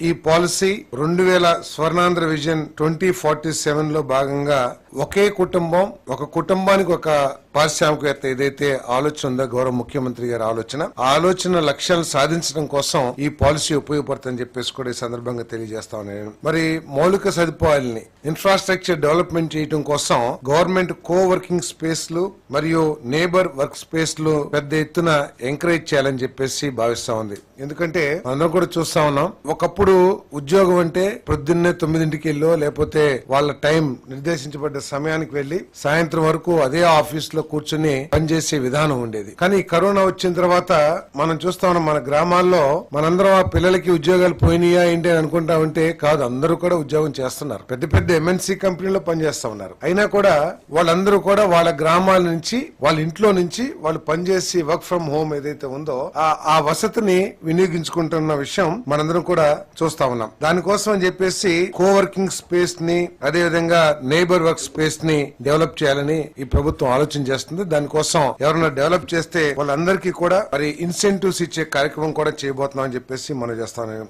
ఈ పాలసీ రెండు వేల స్వర్ణాంధ్ర విజన్ ట్వంటీ ఫార్టీ సెవెన్లో భాగంగా ఒకే కుటుంబం ఒక కుటుంబానికి ఒక పారిశ్రామికవేత్త ఏదైతే ఆలోచన ఉందో గౌరవ ముఖ్యమంత్రి గారి ఆలోచన ఆ ఆలోచన లక్ష్యాలను సాధించడం కోసం ఈ పాలసీ ఉపయోగపడుతుందని చెప్పేసి కూడా ఈ సందర్భంగా తెలియజేస్తా ఉన్నాను. మరి మౌలిక సదుపాయాలని ఇన్ఫ్రాస్ట్రక్చర్ డెవలప్మెంట్ చేయడం కోసం గవర్నమెంట్ కో వర్కింగ్ స్పేస్లు మరియు నేబర్ వర్క్ స్పేస్లు పెద్ద ఎత్తున ఎంకరేజ్ చేయాలని చెప్పేసి భావిస్తా ఉంది. ఎందుకంటే అందరం కూడా చూస్తా ఉన్నాం ఒకప్పుడు ఉద్యోగం అంటే పొద్దున్నే తొమ్మిదింటికి వెళ్ళో లేకపోతే వాళ్ళ టైం నిర్దేశించబడ్డ సమయానికి వెళ్ళి సాయంత్రం వరకు అదే ఆఫీస్లో కూర్చుని పనిచేసే విధానం ఉండేది. కానీ కరోనా వచ్చిన తర్వాత మనం చూస్తా ఉన్నాం మన గ్రామాల్లో మనందరం ఆ పిల్లలకి ఉద్యోగాలు పోయినాయా ఏంటి అని అనుకుంటా ఉంటే కాదు అందరూ కూడా ఉద్యోగం చేస్తున్నారు. పెద్ద పెద్ద ఎంఎన్సీ కంపెనీలో పనిచేస్తా ఉన్నారు. అయినా కూడా వాళ్ళందరూ కూడా వాళ్ళ గ్రామాల నుంచి వాళ్ళ ఇంట్లో నుంచి వాళ్ళు పనిచేసి వర్క్ ఫ్రం హోమ్ ఏదైతే ఉందో ఆ- ఆ వసతిని వినియోగించుకుంటున్న విషయం మనందరం కూడా చూస్తా ఉన్నాం. దానికోసం అని చెప్పేసి కోవర్కింగ్ స్పేస్ని అదే విధంగా నేబర్ వర్క్ స్పేస్ని డెవలప్ చేయాలని ఈ ప్రభుత్వం ఆలోచన చేస్తుంది. దానికోసం ఎవరైనా డెవలప్ చేస్తే వాళ్ళందరికీ కూడా మరి ఇన్సెంటివ్స్ ఇచ్చే కార్యక్రమం కూడా చేయబోతున్నాం అని చెప్పేసి మనం చేస్తాను.